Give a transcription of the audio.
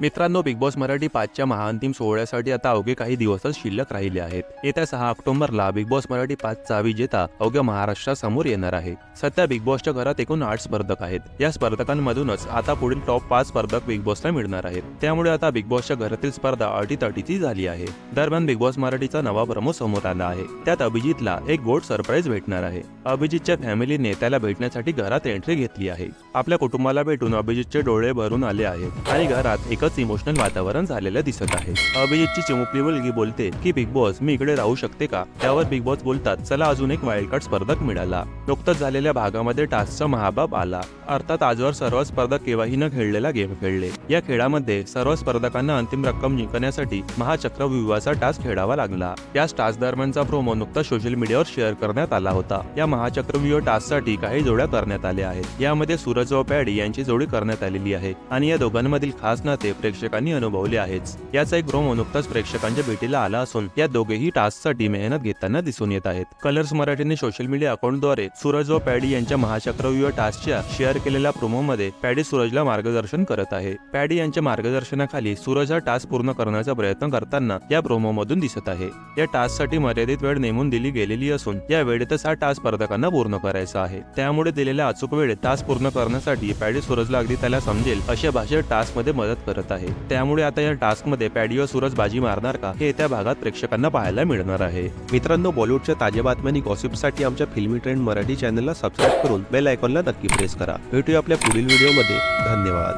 मित्रांनो big boss Marathi पाचच्या महाअंतिम सोहळ्यासाठी आता अवघे काही दिवसच शिल्लक राहिले आहेत. येत्या सहा ऑक्टोबरला बिग बॉस मराठी पाचचा विजेता अवघ्या महाराष्ट्रासमोर येणार आहे. सध्या बिग बॉसच्या घरात एकूण आठ स्पर्धक आहेत. या स्पर्धकांमधूनच आता पुढील टॉप पाच स्पर्धक बिग बॉसला मिळणार आहेत. त्यामुळे आता बिग बॉसच्या घरातील स्पर्धा अटीतटीची झाली आहे. दरम्यान बिग बॉस मराठीचा नवा प्रमो समोर आला आहे. त्यात अभिजितला एक गोड सरप्राईज भेटणार आहे. अभिजितच्या फॅमिलीने त्याला भेटण्यासाठी घरात एंट्री घेतली आहे. आपल्या कुटुंबाला भेटून अभिजितचे डोळे भरून आले आहेत. आणि घरात एकच इमोशनल वातावरण झालेलं दिसत आहे. अभिजितची चिमुकली मुलगी बोलते की बिग बॉस मी इकडे राहू शकते का? त्यावर बिग बॉस बोलतात चला अजून एक वाईल्ड कार्ड स्पर्धक मिळाला. नुकतंच झालेल्या भागामध्ये टास्कचा महाबाब आला. अर्थात आजवर सर्व स्पर्धक केव्हाही न खेळलेला गेम खेळले. या खेळामध्ये सर्व स्पर्धकांना अंतिम रक्कम जिंकण्यासाठी महाचक्रव्यूहाचा टास्क खेळावा लागला. या टास्क दरम्यानचा प्रोमो नुकताच सोशल मीडियावर शेअर करण्यात आला होता. या महाचक्रव्यूह टास्कसाठी काही जोड्या करण्यात आल्या आहेत. यामध्ये सूरज व पॅड यांची जोडी करण्यात आलेली आहे आणि या दोघांमधील खास नाते प्रेक्षकांनी अनुभवले आहेच. याचा एक प्रोमो नुकताच प्रेक्षकांच्या भेटीला आला असून या दोघेही टास्कसाठी मेहनत घेताना दिसून येत आहेत. कलर्स मराठीने सोशल मीडिया अकाउंटद्वारे सूरज व पॅडी यांच्या महाचक्रव्यूह टास्कच्या शेअर केलेल्या प्रोमोमध्ये पॅडी सूरजला मार्गदर्शन करत आहे. पॅडी यांच्या मार्गदर्शनाखाली सूरज हा टास्क पूर्ण करण्याचा प्रयत्न करताना या प्रोमोमधून दिसत आहे. या टास्कसाठी मर्यादित वेळ नेमून दिली गेलेली असून या वेळेतच हा टास्क स्पर्धकांना पूर्ण करायचा आहे. त्यामुळे दिलेल्या अचूक वेळेत टास्क पूर्ण करण्यासाठी पॅडी सूरजला अगदी त्याला समजेल अशा भाषेत टास्कमध्ये मदत करत आहे. त्यामुळे आता या टास्कमध्ये पॅडी व सूरज बाजी मारणार का हे त्या भागात प्रेक्षकांना पाहायला मिळणार आहे. मित्रांनो बॉलिवूडच्या ताज्या बातम्या आणि गॉसिपसाठी आमच्या फिल्मी ट्रेंड मराठी चॅनलला सबस्क्राईब करून बेल आयकॉनला नक्की प्रेस करा. भेटूया आपल्या पुढील व्हिडिओमध्ये धन्यवाद.